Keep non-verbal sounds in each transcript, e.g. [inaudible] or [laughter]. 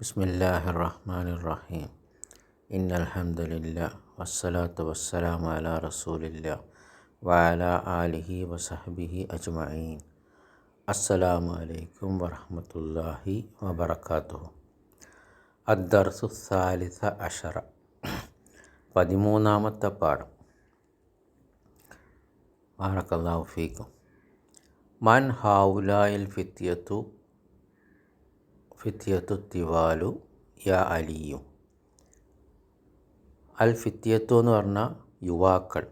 بسم الله الرحمن الرحيم إن الحمد لله والصلاة والسلام على رسول الله وعلى آله وصحبه أجمعين السلام عليكم ورحمة الله وبركاته الدرس الثالث عشر [clears throat] പതിമൂന്നാമത്തെ പാഠം ബാറക്കല്ലാഹു ഫീക്കും മൻ ഹാവുലായിൽ ഫിത്യത്തു ഫിത്യത്തു തിവാലു യാ അലിയു. അൽ ഫിത്യത്തു എന്ന് പറഞ്ഞാൽ യുവാക്കൾ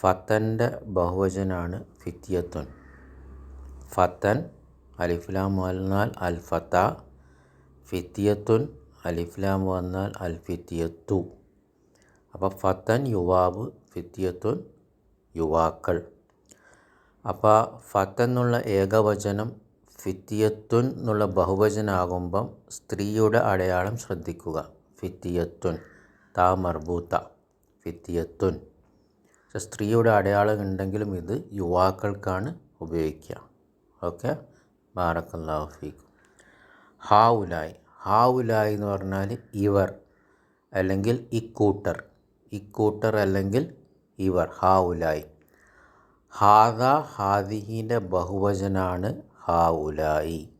ഫത്തന്റെ ബഹുവചനാണ് ഫിത്യത്തുൻ. ഫത്തൻ അലിഫ്ലാം വന്നാൽ അൽ ഫത്ത. ഫിത്തിയത്തുൻ അലിഫ്ലാം വന്നാൽ അൽ ഫിത്തിയത്തു അപ്പോൾ ഫത്തൻ യുവാവ് ഫിത്തിയത്തുൻ യുവാക്കൾ. അപ്പോൾ ഫത്ത് എന്നുള്ള ഏകവചനം ഫിത്തിയത്തുൻ എന്നുള്ള ബഹുവചനാകുമ്പം സ്ത്രീയുടെ അടയാളം ശ്രദ്ധിക്കുക. ഫിത്തിയത്തുൻ താ മർബൂത്ത. ഫിത്തിയത്തുൻ. പക്ഷെ സ്ത്രീയുടെ അടയാളം ഉണ്ടെങ്കിലും ഇത് യുവാക്കൾക്കാണ് ഉപയോഗിക്കുക. ഓക്കെ? ബാറക്കല്ലാഹു ഫീക്കും. ഹാവുലായി. ഹാവുലായി എന്ന് പറഞ്ഞാൽ ഇവർ അല്ലെങ്കിൽ ഇക്കൂട്ടർ ഇക്കൂട്ടർ അല്ലെങ്കിൽ ഇവർ ഹാവുലായി. ഹാദ ഹാദിഹിന്റെ ബഹുവചനാണ് ഹാവുലായി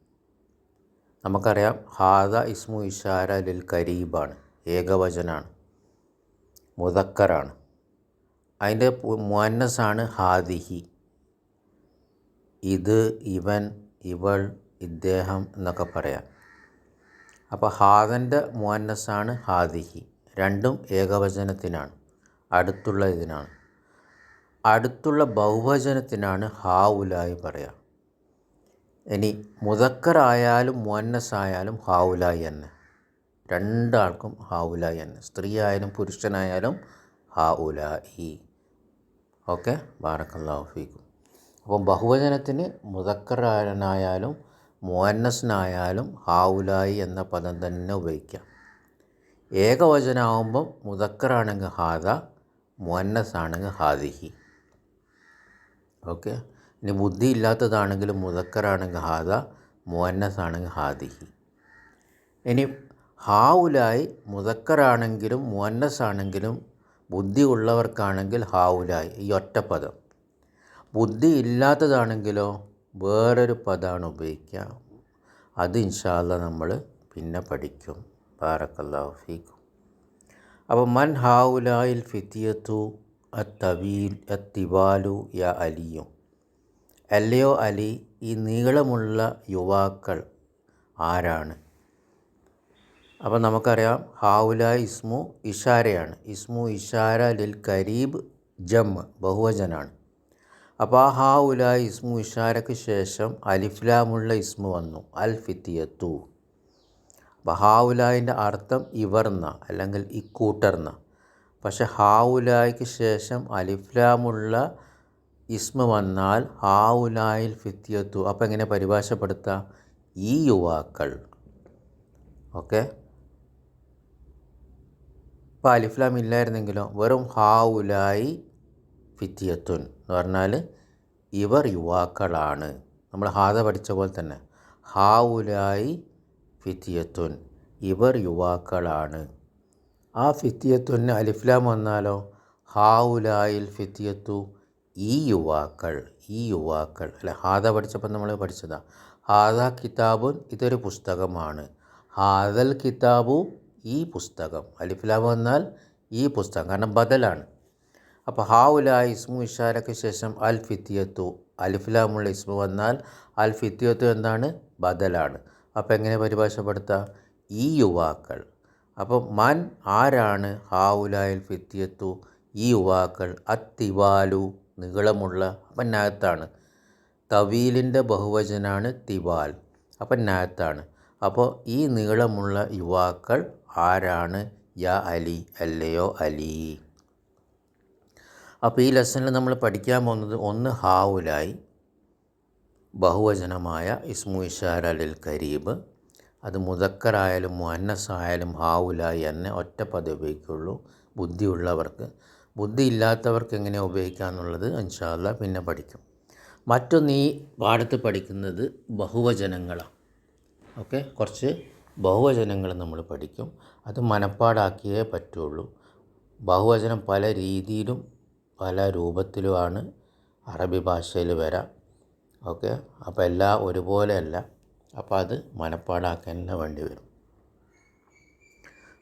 നമുക്കറിയാം ഹാദ ഇസ്മു ഇഷാര ലിൽ കരീബാണ് ഏകവചനാണ് മുതക്കറാണ് അതിന്റെ മുന്നസാണ് ഹാദിഹി. ഇത് ഇവൻ ഇവൾ ഇദ്ദേഹം എന്നൊക്കെ പറയാം. അപ്പോൾ ഹാദന്റെ മുന്നസാണ് ഹാദിഹി. രണ്ടും ഏകവചനത്തിനാണ് അടുത്തുള്ള ഇതിനാണ്. അടുത്തുള്ള ബഹുവചനത്തിനാണ് ഹാ ഉലായി പറയുക ഇനി മുതക്കറായാലും മുന്നസായാലും ഹാവുലായി തന്നെ രണ്ടാൾക്കും ഹാവുലായി തന്നെ സ്ത്രീ ആയാലും പുരുഷനായാലും ഹാവുലായി. ഓക്കെ? ബാറക്കല്ലാഫിക്കും അപ്പം ബഹുവചനത്തിന് മുതക്കറായനായാലും മുന്നസിനായാലും ഹാവുലായി എന്ന പദം തന്നെ ഉപയോഗിക്കാം. ഏകവചനാവുമ്പം മുതക്കറാണെങ്കിൽ ഹാദ മുന്നസാണെങ്കിൽ ഹാദിഹി. ഓക്കെ? ഇനി ബുദ്ധി ഇല്ലാത്തതാണെങ്കിൽ മുതക്കറാണെങ്കിൽ ഹാദ മുന്നസാണെങ്കിൽ ഹാദിഹി. ഇനി ഹാവുലായി മുതക്കറാണെങ്കിലും മുവന്നസാണെങ്കിലും ബുദ്ധി ഉള്ളവർക്കാണെങ്കിൽ ഹാവുലായി ഈ ഒറ്റ പദം. ബുദ്ധി ഇല്ലാത്തതാണെങ്കിലോ വേറൊരു പദമാണ് ഉപയോഗിക്കുക. അത് ഇൻഷാല്ല നമ്മൾ പിന്നെ പഠിക്കും. ബാറക്കല്ലാഹു ഫീക്കും. അപ്പോൾ മൻ ഹാവുലായിൽ ഫിത്തിയത്തു അത്തവീൽ അത്തിവാലു യ അലിയും. അല്ലയോ അലി ഈ നീളമുള്ള യുവാക്കൾ ആരാണ്? അപ്പോൾ നമുക്കറിയാം ഹാവുല ഇസ്മു ഇഷാരയാണ്. ഇസ്മു ഇഷാര ലിൽ കരീബ് ജം ബഹുവചനാണ്. അപ്പോൾ ആ ഹാവുല ഇസ്മു ഇഷാരയ്ക്ക് ശേഷം അലിഫ്ലാമുള്ള ഇസ്മു വന്നു അൽ ഫിത്തിയത്തു. അപ്പോൾ ഹാവുലായിന്റെ അർത്ഥം ഇവർന്ന അല്ലെങ്കിൽ ഇക്കൂട്ടർന്ന. പക്ഷെ ഹാവുലായ്ക്ക് ശേഷം അലിഫ്ലാമുള്ള ഇസ്മ വന്നാൽ ഹാവുലായിൽ ഫിത്യത്തു. അപ്പോൾ എങ്ങനെ പരിഭാഷപ്പെടുത്തുക ഈ യുവാക്കൾ. ഓക്കെ? ഇപ്പോൾ അലിഫ്ലാം ഇല്ലായിരുന്നെങ്കിലോ? വെറും ഹാവുലായി ഫിത്യത്തുൻ എന്ന് പറഞ്ഞാൽ ഇവർ യുവാക്കളാണ്. നമ്മൾ ഹാദ പഠിച്ച പോലെ തന്നെ. ഹാവുലായി ഫിത്യത്തുൻ. ഇവർ യുവാക്കളാണ്. ആ ഫിത്തിയത്തുന് അലിഫ്ലാം വന്നാലോ? ഹാവുലായിൽ ഫിത്തിയത്തു ഈ യുവാക്കൾ ഈ യുവാക്കൾ അല്ലെ ഹാദ പഠിച്ചപ്പോൾ നമ്മൾ പഠിച്ചതാ. ഹാദ കിതാബു ഇതൊരു പുസ്തകമാണ്. ഹാദൽ കിതാബു ഈ പുസ്തകം. അലിഫ്ലാം വന്നാൽ ഈ പുസ്തകം കാരണം ബദലാണ്. അപ്പോൾ ഹാവുലായി ഇസ്മു ഇഷാരയ്ക്ക് ശേഷം അൽ ഫിത്തിയത്തു അലിഫ്ലാമുള്ള ഇസ്മു വന്നാൽ അൽ ഫിത്തിയത്തു എന്താണ്? ബദലാണ്. അപ്പോൾ എങ്ങനെ പരിഭാഷപ്പെടുത്തുക ഈ യുവാക്കൾ. അപ്പോൾ മൻ ആരാണ്? ഹാവുലായിൽ ഫിത്തിയത്തു ഈ യുവാക്കൾ. അത്തിവാലു. നീളമുള്ള അപ്പം നാത്താണ് തവീലിന്റെ ബഹുവചനാണ് തിവാൽ. അപ്പം അപ്പോൾ ഈ നീളമുള്ള യുവാക്കൾ ആരാണ്? യാ അലി അല്ലയോ അലി. അപ്പോൾ ഈ ലെസണിൽ നമ്മൾ പഠിക്കാൻ പോകുന്നത് ഒന്ന് ഹാവുലായി ബഹുവചനമായ ഇസ്മു ഇഷാർ അലിൽ കരീബ് അത് മുതക്കറായാലും ആയാലും ഹാവുലായി തന്നെ ഒറ്റ പദവിക്കുള്ളൂ ബുദ്ധിയുള്ളവർക്ക്. ബുദ്ധി ഇല്ലാത്തവർക്ക് എങ്ങനെ ഉപയോഗിക്കുക എന്നുള്ളത് ഇൻഷാല്ല പിന്നെ പഠിക്കും. മറ്റൊന്ന് ഈ പാഠത്ത് പഠിക്കുന്നത് ബഹുവചനങ്ങളാണ് ഓക്കെ? കുറച്ച് ബഹുവചനങ്ങൾ നമ്മൾ പഠിക്കും. അത് മനപ്പാടാക്കിയേ പറ്റുള്ളൂ. ബഹുവചനം പല രീതിയിലും പല രൂപത്തിലുമാണ് അറബി ഭാഷയിൽ വരാം. ഓക്കെ? അപ്പോൾ എല്ലാം ഒരുപോലെയല്ല. അപ്പോൾ അത് മനപ്പാടാക്കാൻ തന്നെ വേണ്ടി വരും.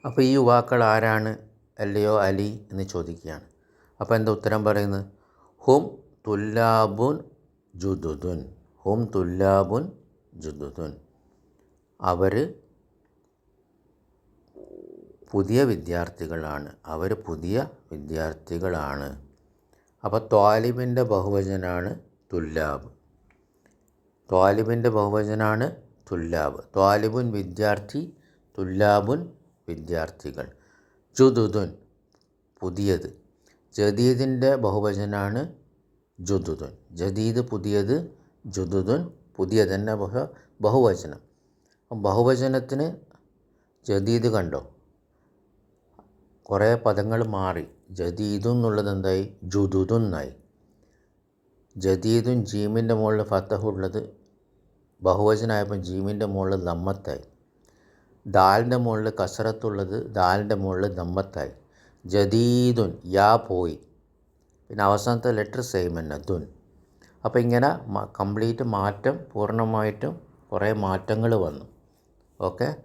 അപ്പോൾ ഈ യുവാക്കൾ ആരാണ്? അല്ലയോ അലി എന്ന് ചോദിക്കുകയാണ്. അപ്പോൾ എന്താ ഉത്തരം പറയുന്നത്? ഹും തുല്ലാബുൻ ജുദുദുൻ. ഹും തുല്ലാബുൻ ജുദുദുൻ. അവർ പുതിയ വിദ്യാർത്ഥികളാണ്. അവർ പുതിയ വിദ്യാർത്ഥികളാണ്. അപ്പോൾ ത്വാലിബിന്റെ ബഹുവചനാണ് തുല്ലാബ്. ത്വാലിബിന്റെ ബഹുവചനാണ് തുല്ലാബ്. ത്വാലിബുൻ വിദ്യാർത്ഥി തുല്ലാബുൻ വിദ്യാർത്ഥികൾ. ജുദുദുൻ പുതിയത്. ജദീദിന്റെ ബഹുവചനാണ് ജുദുദുൻ. ജദീദ് പുതിയത് ജുദുദുൻ പുതിയതന്നെ ബഹു ബഹുവചനം. ബഹുവചനത്തിന് ജദീദ് കണ്ടോ? കുറേ പദങ്ങൾ മാറി. ജദീദും എന്നുള്ളത് എന്തായി? ജുദുദുന്നായി ജദീദും ജീമിന്റെ മുകളിൽ ഫത്തഹുള്ളത് ബഹുവചനായപ്പോൾ ജീമിന്റെ മുകളിൽ ദമ്മത്തായി. ദാലിന്റെ മുകളിൽ കസറത്തുള്ളത് ദാലിന്റെ മുകളിൽ ദമ്മത്തായി ജദീദുൻ യാ പോയി. പിന്നെ അവസാനത്തെ ലെറ്റർ സെയിം തന്നെ ദുൻ. അപ്പോൾ ഇങ്ങനെ കംപ്ലീറ്റ് മാറ്റം പൂർണമായിട്ടും കുറേ മാറ്റങ്ങൾ വന്നു. ഓക്കെ?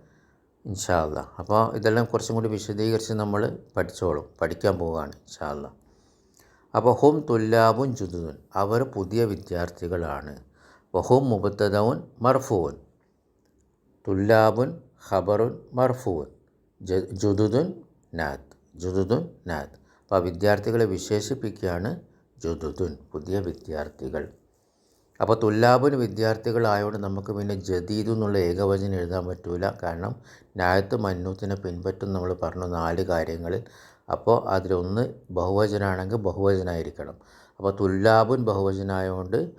ഇൻഷാല്ല അപ്പോൾ ഇതെല്ലാം കുറച്ചും കൂടി വിശദീകരിച്ച് നമ്മൾ പഠിച്ചോളും പഠിക്കാൻ പോവുകയാണ് ഇൻഷാല്ല അപ്പോൾ ഹും തുല്ലാബും ജുദുദുൻ. അവർ പുതിയ വിദ്യാർത്ഥികളാണ്. വഹും മുബത്തദവുൻ മർഫൂൻ തുല്ലാബുൻ ഖബറുൻ മർഫൂൻ ജുദുദുൻ നാത്ത് ജുദുദുൻ നാത്ത് അപ്പോൾ വിദ്യാർത്ഥികളെ വിശേഷിപ്പിക്കുകയാണ് ജുദുദുൻ പുതിയ വിദ്യാർത്ഥികൾ. അപ്പോൾ തുല്ലാബുന് വിദ്യാർത്ഥികളായതുകൊണ്ട് നമുക്ക് പിന്നെ ജദീദ് എന്നുള്ള ഏകവചനം എഴുതാൻ പറ്റില്ല കാരണം നായത്ത് മന്നൂത്തിനെ പിൻപറ്റും നമ്മൾ പറഞ്ഞു നാല് കാര്യങ്ങളിൽ. അപ്പോൾ അതിലൊന്ന് ബഹുവചനാണെങ്കിൽ ബഹുവചനായിരിക്കണം. അപ്പോൾ തുല്ലാബുൻ ബഹുവചനായതുകൊണ്ട്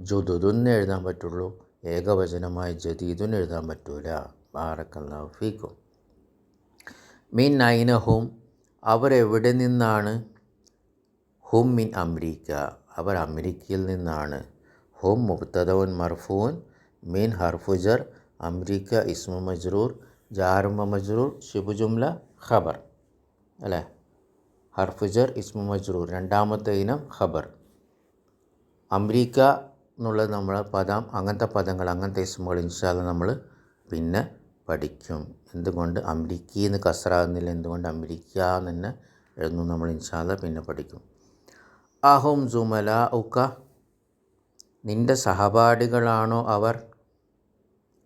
ജുദുദുന്ന് എഴുതാൻ പറ്റുള്ളൂ. ഏകവചനമായി ജദീദുൻ എഴുതാൻ പറ്റൂല. ബാറക്കല്ലാഹു ഫീക്കും മിൻ അയിനഹും അവരെവിടെ നിന്നാണ്? ഹും മിൻ അമരീക്ക. അവർ അമേരിക്കയിൽ നിന്നാണ്. ഹും മുബ്തദവൻ മർഫൂൻ മിൻ ഹർഫുജർ അമരീക്ക ഇസ്മു മജ്റൂർ ജാറുമ മജ്റൂർ ശിബുജുംല ഖബർ. അല്ലേ? ഹർഫുജർ ഇസ്മു മജ്റൂർ. രണ്ടാമത്തെ ഇനം ഖബർ. അമരീക്ക എന്നുള്ളത് നമ്മൾ പദം അങ്ങനത്തെ പദങ്ങൾ അങ്ങനത്തെ ഇസ്മുകൾ ഇൻഷാല്ല നമ്മൾ പിന്നെ പഠിക്കും. എന്തുകൊണ്ട്? അമരിക്ക എന്ന് കസറാകുന്നില്ല. എന്തുകൊണ്ട് അമ്പിടിക്കുക എന്ന് തന്നെ എഴുതുന്നു നമ്മൾ ഇൻഷാല്ല പിന്നെ പഠിക്കും. അഹും ജുമല ഉക്ക നിന്റെ സഹപാഠികളാണോ അവർ?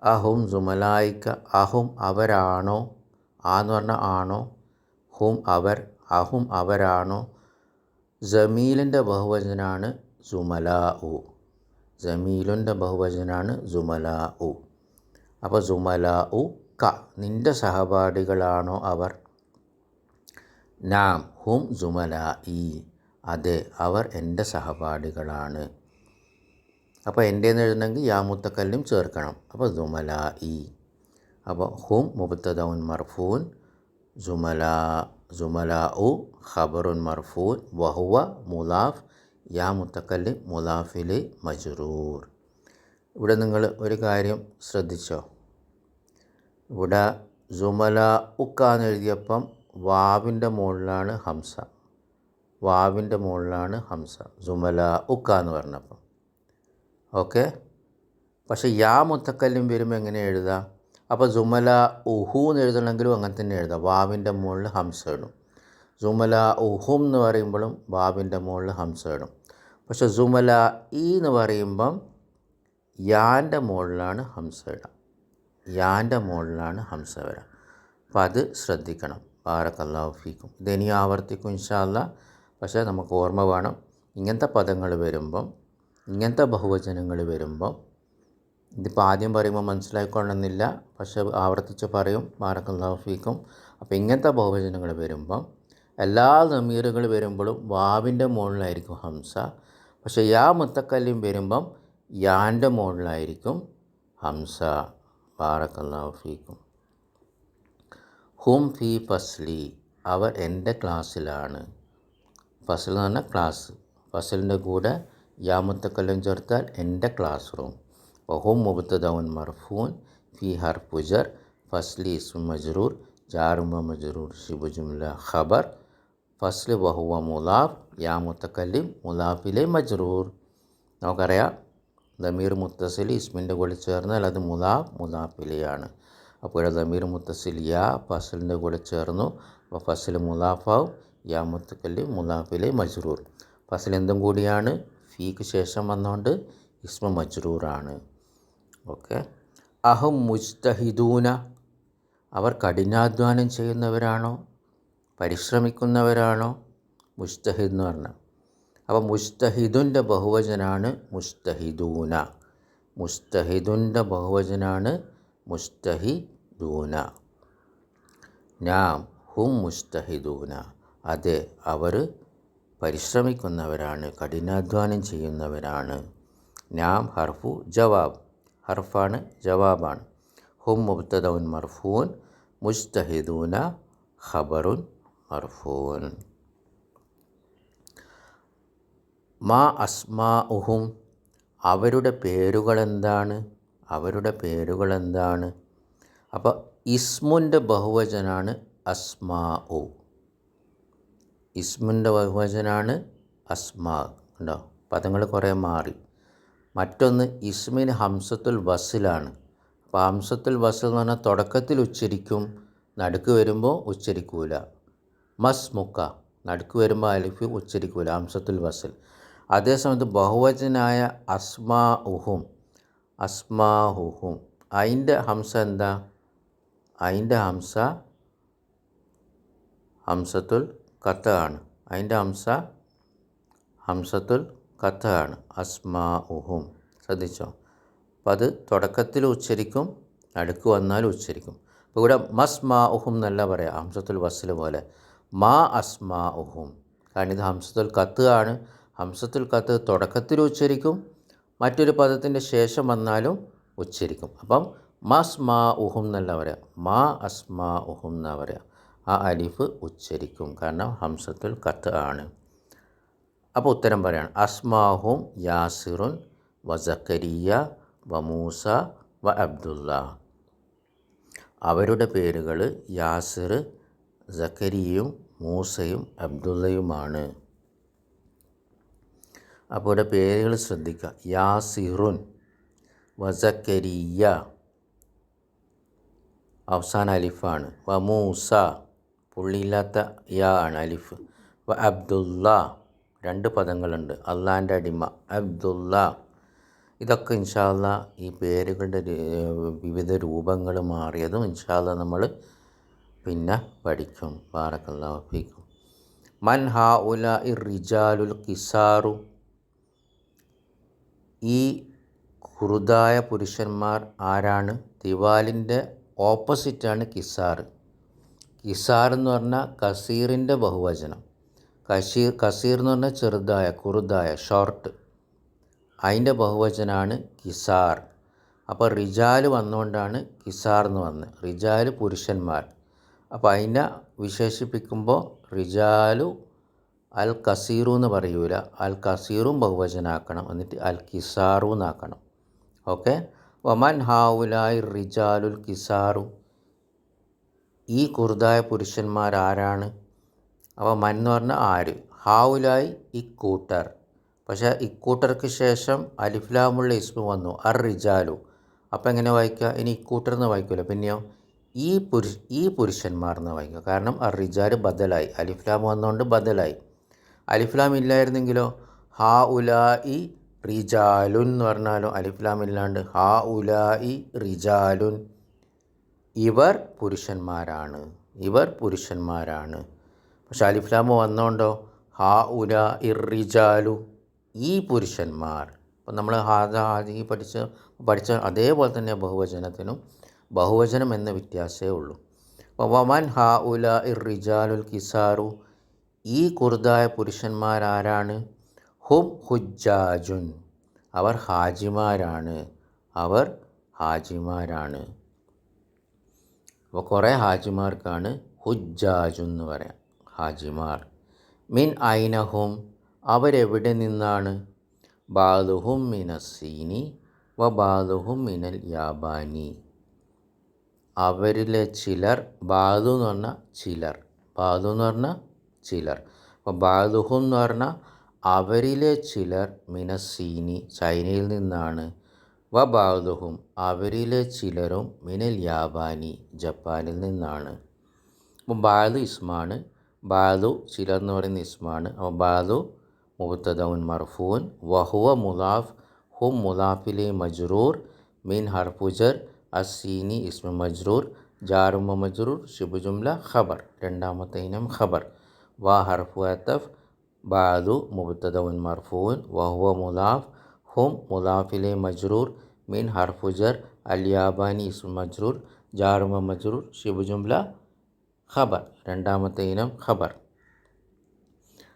അഹും ജുമലായിക്ക അഹും അവരാണോ? ആ എന്ന് പറഞ്ഞാൽ ആണോ? ഹും അവർ. അഹും അവരാണോ? ജമീലിന്റെ ബഹുവചനാണ് ജുമല ഉ ജമീലിന്റെ ബഹുവചനാണ് ജുമല ഉ അപ്പോൾ സുമല ഉ ക. നിന്റെ സഹപാഠികളാണോ അവർ? നാം ഹും സുമല ഇ അതെ അവർ എന്റെ സഹപാഠികളാണ്. അപ്പോൾ എന്റെന്ന് എഴുതണമെങ്കിൽ യാ മുത്തക്കല്ലും ചേർക്കണം. അപ്പോൾ സുമല ഇ അപ്പോൾ ഹും മുബത്തദൗൻ മർഫൂൻ സുമല സുമല ഉ ഖബറുൻ മർഫൂൻ വഹുവ മുലാഫ് യാ മുത്തക്കല്ല് മുലാഫിൽ മജ്റൂർ. ഇവിടെ നിങ്ങൾ ഒരു കാര്യം ശ്രദ്ധിച്ചോ? ഇവിടെ ജുമല ഉക്ക എന്ന് എഴുതിയപ്പം വാവിന്റെ മുകളിലാണ് ഹംസ. വാവിന്റെ മുകളിലാണ് ഹംസ. ജുമല ഉക്ക എന്ന് പറഞ്ഞപ്പം. ഓക്കെ? പക്ഷേ യാ മുത്തക്കല്ലും വരുമ്പോൾ എങ്ങനെ എഴുതാം? അപ്പോൾ ജുമല ഉഹു എന്ന് എഴുതണമെങ്കിലും അങ്ങനെ തന്നെ എഴുതാം. വാവിന്റെ മുകളിൽ ഹംസ ഇടും. ജുമല ഉഹും എന്ന് പറയുമ്പോഴും വാവിന്റെ മുകളിൽ ഹംസ ഇടും. പക്ഷേ ജുമല ഈ എന്ന് പറയുമ്പം യാന്റെ മുകളിലാണ് ഹംസ ഇടുക യാന്റെ മുകളിലാണ് ഹംസ വരാം. അപ്പോൾ അത് ശ്രദ്ധിക്കണം. ബാറക്കല്ലാഹു ഫീക്കും. ഇതിനി ആവർത്തിക്കും ഇൻഷാല്ല പക്ഷേ നമുക്ക് ഓർമ്മ വേണം. ഇങ്ങനത്തെ പദങ്ങൾ വരുമ്പം ഇങ്ങനത്തെ ബഹുവചനങ്ങൾ വരുമ്പം ഇതിപ്പോൾ ആദ്യം പറയുമ്പോൾ മനസ്സിലായിക്കൊള്ളുന്നില്ല പക്ഷേ ആവർത്തിച്ച് പറയും. ബാറക്കല്ലാഹു ഫീക്കും. അപ്പോൾ ഇങ്ങനത്തെ ബഹുവചനങ്ങൾ വരുമ്പം എല്ലാ നമീറുകൾ വരുമ്പോഴും വാവിന്റെ മുകളിലായിരിക്കും ഹംസ. പക്ഷേ യാ മുത്തക്കല്ലിയും വരുമ്പം യാന്റെ മുകളിലായിരിക്കും ഹംസ ബാറക്കല്ലാഹു ഫീക്കും. ഹും ഫി ഫസ്ലി അവർ എന്റെ ക്ലാസ്സിലാണ്. ഫസൽ എന്ന് പറഞ്ഞാൽ ക്ലാസ്. ഫസലിന്റെ കൂടെ യാമുത്തക്കല്ലം ചേർത്താൽ എന്റെ ക്ലാസ് റൂം വഹും മുബത്തദൗൻ മർഫൂൻ ഫി ഹർഫുജർ ഫസ്ലി ഇസ്മു മജ്റൂർ ജാറുമ മജ്റൂർ ഷിബു ജുംല ഖബർ ഫസ്ല് വഹുവ മുലാഫ് യാ മുത്തക്കല്ലിം മുലാഫിലെ മജ്റൂർ. നമുക്കറിയാം ദമീർ മുത്തസിൽ ഇസ്മിന്റെ കൂടെ ചേർന്നാൽ അത് മുതാബ് മുലാഫിലെയാണ് അപ്പോൾ ദമീർ മുത്തസിൽ യാ ഫസലിന്റെ കൂടെ ചേർന്നു. അപ്പോൾ ഫസൽ മുതാഫാവും യാ മുത്തക്കൽ മുതാഫിലെ മജ്റൂർ. ഫസൽ എന്തും കൂടിയാണ് ഫീക്ക് ശേഷം വന്നുകൊണ്ട് ഇസ്മ മജ്റൂറാണ്. ഓക്കെ. അഹം മുജ്തഹിദൂന. അവർ കഠിനാധ്വാനം ചെയ്യുന്നവരാണോ? പരിശ്രമിക്കുന്നവരാണോ? മുസ്തഹിദ് എന്ന് പറഞ്ഞാൽ അപ്പോൾ മുസ്തഹിദുന്റെ ബഹുവചനാണ് മുസ്തഹിദൂന മുസ്തഹിദുന്റെ ബഹുവചനാണ് മുസ്തഹിദൂന നാം ഹും മുസ്തഹിദൂന അതെ അവർ പരിശ്രമിക്കുന്നവരാണ് കഠിനാധ്വാനം ചെയ്യുന്നവരാണ്. നാം ഹർഫു ജവാബ്. ഹർഫാണ് ജവാബാണ്. ഹും മുബ്തദൗൻ മർഫൂൻ മുസ്തഹിദൂന ഖബറുൻ മർഫൂൻ. മാ അസ്മാ ഉഹും അവരുടെ പേരുകൾ എന്താണ് അവരുടെ പേരുകൾ എന്താണ് അപ്പോൾ ഇസ്മുന്റെ ബഹുവചനാണ് അസ്മാ ഉ ഇസ്മുന്റെ ബഹുവചനാണ് അസ്മാ ഉണ്ടോ? പദങ്ങൾ കുറേ മാറി. മറ്റൊന്ന് ഇസ്മിൻ ഹംസത്തുൽ വസിലാണ്. അപ്പോൾ ഹംസത്തുൽ വസിൽ എന്ന് പറഞ്ഞാൽ തുടക്കത്തിൽ ഉച്ചരിക്കും നടുക്ക് വരുമ്പോൾ ഉച്ചരിക്കൂല. മസ് മുക്ക നടുക്ക് വരുമ്പോൾ അലിഫ് ഉച്ചരിക്കൂല ഹംസത്തുൽ വസിൽ. അതേസമയത്ത് ബഹുവചനായ അസ്മാ ഉഹും അസ്മാ ഉഹും അതിന്റെ ഹംസ എന്താ? അതിന്റെ ഹംസ ഹംസത്തുൽ കത്ത ആണ് അതിന്റെ ഹംസ ഹംസത്തുൽ കത്ത ആണ് അസ്മാ ഉഹും ശ്രദ്ധിച്ചോ? അപ്പം അത് തുടക്കത്തിൽ ഉച്ചരിക്കും അടുക്ക് വന്നാൽ ഉച്ചരിക്കും. അപ്പോൾ ഇവിടെ മസ് മാ ഉഹും എന്നല്ല പറയാം ഹംസത്തുൽ വസ്സിൽ പോലെ. മാ അസ്മാ ഉഹും കാരണം ഇത് ഹംസത്തുൽ കത്ത് ആണ് ഹംസത്തുൽ കത്ത് തുടക്കത്തിൽ ഉച്ചരിക്കും മറ്റൊരു പദത്തിന്റെ ശേഷം വന്നാലും ഉച്ചരിക്കും. അപ്പം മസ് മാ ഉഹും എന്നല്ല പറയുക മാ അസ്മാ ഉഹും എന്നാ പറയുക ആ അലിഫ് ഉച്ചരിക്കും. കാരണം ഹംസത്തുൽ കത്ത് ആണ്. അപ്പോൾ ഉത്തരം പറയാണ്. അസ്മാഹും യാസിറുൻ വ സക്കരിയ വ മൂസ വ അബ്ദുള്ള അവരുടെ പേരുകൾ യാസിർ സക്കരിയും മൂസയും അബ്ദുള്ളയുമാണ്. അപ്പോൾ ഇവിടെ പേരുകൾ ശ്രദ്ധിക്കുക. യാസിറുൻ വസക്കരിയ അവസാന അലിഫാണ്. വ മൂസ പുള്ളിയില്ലാത്ത യാ ആണ് അലിഫ്. വ അബ്ദുല്ല രണ്ട് പദങ്ങളുണ്ട്. അള്ളാന്റെ അടിമ അബ്ദുല്ല. ഇതൊക്കെ ഇൻഷാല്ല ഈ പേരുകളുടെ വിവിധ രൂപങ്ങൾ മാറിയതും ഇൻഷാല്ല നമ്മൾ പിന്നെ പഠിക്കും. ബാറക്കല്ലാഫിക്കും മൻ ഹാ ഉല ഇർ റിജാലുൽ കിസാറു ഈ കുറുതായ പുരുഷന്മാർ ആരാണ്? തിവാലിന്റെ ഓപ്പോസിറ്റാണ് കിസാർ. കിസാർ എന്ന് പറഞ്ഞാൽ കസീറിന്റെ ബഹുവചനം. കഷീർ കസീർ എന്ന് പറഞ്ഞാൽ ചെറുതായ കുറുതായ ഷോർട്ട്. അതിന്റെ ബഹുവചനമാണ് കിസാർ. അപ്പോൾ റിജാൽ വന്നുകൊണ്ടാണ് കിസാർ എന്ന് വന്നത് റിജാൽ പുരുഷന്മാർ. അപ്പോൾ അതിനെ വിശേഷിപ്പിക്കുമ്പോൾ റിജാലു അൽ കസീറു എന്ന് പറയൂല. അൽ കസീറും ബഹുവചനാക്കണം. എന്നിട്ട് അൽ കിസാറു എന്നാക്കണം. ഓക്കെ? വമൻ ഹാവുലായി റിജാലുൽ കിസാറു ഈ കുറുതായ പുരുഷന്മാരാരാണ്? അപ്പോൾ മൻ എന്ന് പറഞ്ഞാൽ ആര്? ഹാവുലായി ഇക്കൂട്ടർ. പക്ഷേ ഇക്കൂട്ടർക്ക് ശേഷം അലിഫ്ലാമുള്ള ഇസ്മു വന്നു. അർ റിജാലു. അപ്പോൾ എങ്ങനെ വായിക്കുക ഇനി ഇക്കൂട്ടർ എന്ന് വായിക്കില്ല പിന്നെയോ? ഈ പുരുഷ ഈ പുരുഷന്മാർ എന്ന് വായിക്കുക കാരണം അർ റിജാൽ ബദലായി. അലിഫ്ലാം വന്നുകൊണ്ട് ബദലായി. അലിഫ്ലാം ഇല്ലായിരുന്നെങ്കിലോ ഹാ ഉലാ ഇ റിജാലുൻ എന്ന് പറഞ്ഞാലോ? അലിഫ്ലാം ഇല്ലാണ്ട് ഹാ ഉലാ ഇ റിജാലുൻ. ഇവർ പുരുഷന്മാരാണ്. ഇവർ പുരുഷന്മാരാണ്. പക്ഷെ അലിഫ്ലാമ് വന്നോണ്ടോ? ഹാ ഉല ഇറിജാലു ഈ പുരുഷന്മാർ. അപ്പം നമ്മൾ ഹാദ ഹാദി പഠിച്ച പഠിച്ച അതേപോലെ തന്നെ ബഹുവചനത്തിനും ബഹുവചനം എന്ന വ്യത്യാസമേ ഉള്ളൂ. അപ്പോൾ വമൻ ഹാ ഉല ഇറിജാലുൽ കിസാറു. ഈ കുറുതായ പുരുഷന്മാരാരാണ്? ഹും ഹുജാജുൻ അവർ ഹാജിമാരാണ്. അവർ ഹാജിമാരാണ്. അപ്പോൾ കുറേ ഹാജിമാർക്കാണ് ഹുജാജു എന്ന് പറയാം. ഹാജിമാർ. മിൻ ഐനഹും അവരെവിടെ നിന്നാണ്? ബാലുഹും മിനസീനി വ ബാലുഹും മിനൽ യാബാനി. അവരിലെ ചിലർ ബാലു എന്ന് പറഞ്ഞാൽ ചിലർ. ബാലു എന്ന് പറഞ്ഞാൽ ചിലർ. അപ്പോൾ ബാദുഹും എന്ന് പറഞ്ഞാൽ അവരിലെ ചിലർ മിനസീനി ചൈനയിൽ നിന്നാണ്. വ ബാദുഹും അവരിലെ ചിലരും മിനൽ യാബാനി ജപ്പാനിൽ നിന്നാണ്. അപ്പോൾ ബാദു ഇസ്മാണ്. ബാദു ചിലർ എന്ന് പറയുന്ന ഇസ്മാണ്. അപ്പോൾ ബാദു മുബത്തദൗൻ മർഫൂൻ വഹുവ മുലാഫ് ഹും മുലാഫിലെ മജ്റൂർ മീൻ ഹർഫുജർ അസീനി ഇസ്മ മജ്റൂർ ജാറുമ മജ്റൂർ ഷിബുജുംല ഖബർ രണ്ടാമത്തെ ഇനം ഖബർ. വ ഹർഫു അത്തഫ് ബാദു മുബത്തദൗൻ മർഫൂൻ വഹുവ മുലാഫ് ഹും മുലാഫിലെ മജ്റൂർ മീൻ ഹർഫുജർ അലിയാബാനി ഇസ്മ മജ്റൂർ ജാറുമ മജ്റൂർ ഷിബുജുംല ഖബർ രണ്ടാമത്തെ ഇനം ഖബർ.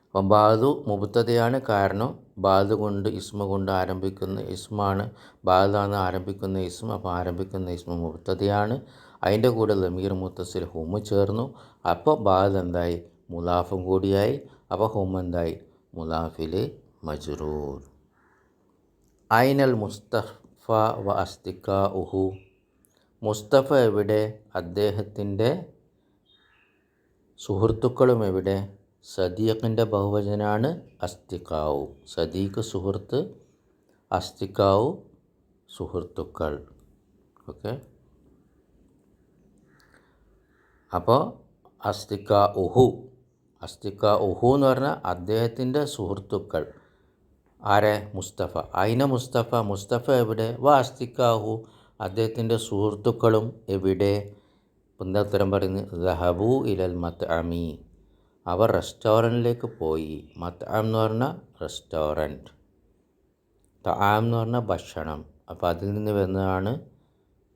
അപ്പം ബാദു മുബത്തതയാണ് കാരണം ബാദു കൊണ്ട് ഇസ്മ കൊണ്ട് ആരംഭിക്കുന്ന ഇസ്മാണ് ബാദാന്ന് ആരംഭിക്കുന്ന ഇസ്മ അപ്പോൾ ആരംഭിക്കുന്ന ഇസ്മ മുബത്തതയാണ് അതിന്റെ കൂടെ ലമീർ മുത്തസിൽ ഹുമ ചേർന്നു. അപ്പോൾ ബാദ് എന്തായി? മുലാഫും കൂടിയായി. അപ്പോൾ ഹുമ്മന്തായി മുലാഫിൽ മജ്റൂർ. ഐനൽ മുസ്തഫ വ അസ്തിക്ക ഉഹു മുസ്തഫ എവിടെ? അദ്ദേഹത്തിന്റെ സുഹൃത്തുക്കളും എവിടെ? സദീഖിന്റെ ബഹുവചനാണ് അസ്തിക്കാവു സദീഖ് സുഹൃത്ത് അസ്തിക്കാവു സുഹൃത്തുക്കൾ. ഓക്കെ? അപ്പോൾ അസ്തിക്ക ഉഹു അസ്തിക്ക ഉഹു എന്ന് പറഞ്ഞാൽ അദ്ദേഹത്തിന്റെ സുഹൃത്തുക്കൾ. ആരെ? മുസ്തഫ. അയിന മുസ്തഫ? മുസ്തഫ എവിടെ? വ അസ്തിക്കാഹു അദ്ദേഹത്തിന്റെ സുഹൃത്തുക്കളും എവിടെ? പുന്തത്തരം പറയുന്നത്? ദഹബു ഇലൽ മത്ത് അമി അവർ റെസ്റ്റോറന്റിലേക്ക് പോയി. മത്ആം എന്ന് പറഞ്ഞാൽ റെസ്റ്റോറന്റ്. തആം എന്ന് പറഞ്ഞാൽ ഭക്ഷണം. അപ്പോൾ അതിൽ നിന്ന് വരുന്നതാണ്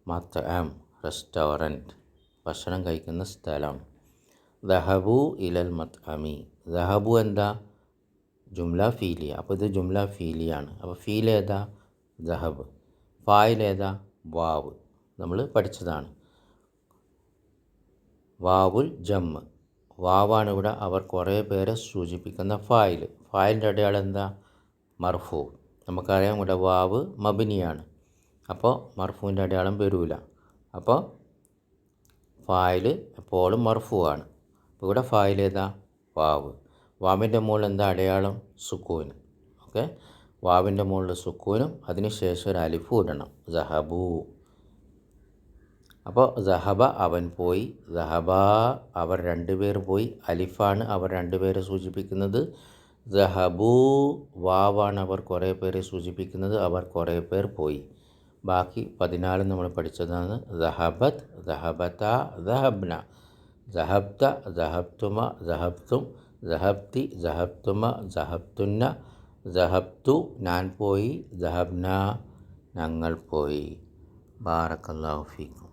മത്ആം റെസ്റ്റോറന്റ്. ഭക്ഷണം കഴിക്കുന്ന സ്ഥലം. ദഹബു ഇലൽ മത്അമി. ദഹബു എന്താ? ജുംല ഫീലിയ അപ്പോൾ ഇത് ജുംല ഫീലിയാണ്. അപ്പോൾ ഫീൽ ഏതാ? ദഹബ്. ഫായിൽ ഏതാ? വാവ്. നമ്മൾ പഠിച്ചതാണ്. വാവുൽ ജമ്മ് വാവാണ് ഇവിടെ അവർ കുറേ പേരെ സൂചിപ്പിക്കുന്ന ഫായിൽ. ഫായിലിന്റെ അടയാളം എന്താ? മർഫു. നമുക്കറിയാം ഇവിടെ വാവ് മബിനിയാണ്. അപ്പോൾ മർഫുവിന്റെ അടയാളം വരൂല. അപ്പോൾ ഫായിൽ എപ്പോഴും മർഫു ആണ് ഇവിടെ ഫായിൽ ഏതാ വാവ്. വാവിന്റെ മുകളിൽ എന്താ അടയാളം? സുക്കൂന്. ഓക്കെ? വാവിന്റെ മുകളിൽ സുക്കൂനും അതിനുശേഷം ഒരു അലിഫു ഇടണം. ജഹബു അപ്പോൾ ജഹബ അവൻ പോയി. ജഹബ അവർ രണ്ടുപേർ പോയി. അലിഫാണ് അവർ രണ്ടുപേരെ സൂചിപ്പിക്കുന്നത്. ജഹബു വാവാണ് അവർ കുറേ പേരെ സൂചിപ്പിക്കുന്നത്. അവർ കുറേ പേർ പോയി. ബാക്കി പതിനാല് നമ്മൾ പഠിച്ചതാണ്. ദഹബത്ത് ദഹബത്ത സഹബ്ന. സഹബ്ത സഹബ്തുമ സഹബ്തും സഹബ്തി സഹബ്തുമ സഹബ്തുന്ന സഹബ്തു ഞാൻ പോയി സഹബ്ന ഞങ്ങൾ പോയി ബാറക്കല്ലാഹു ഫീക്കും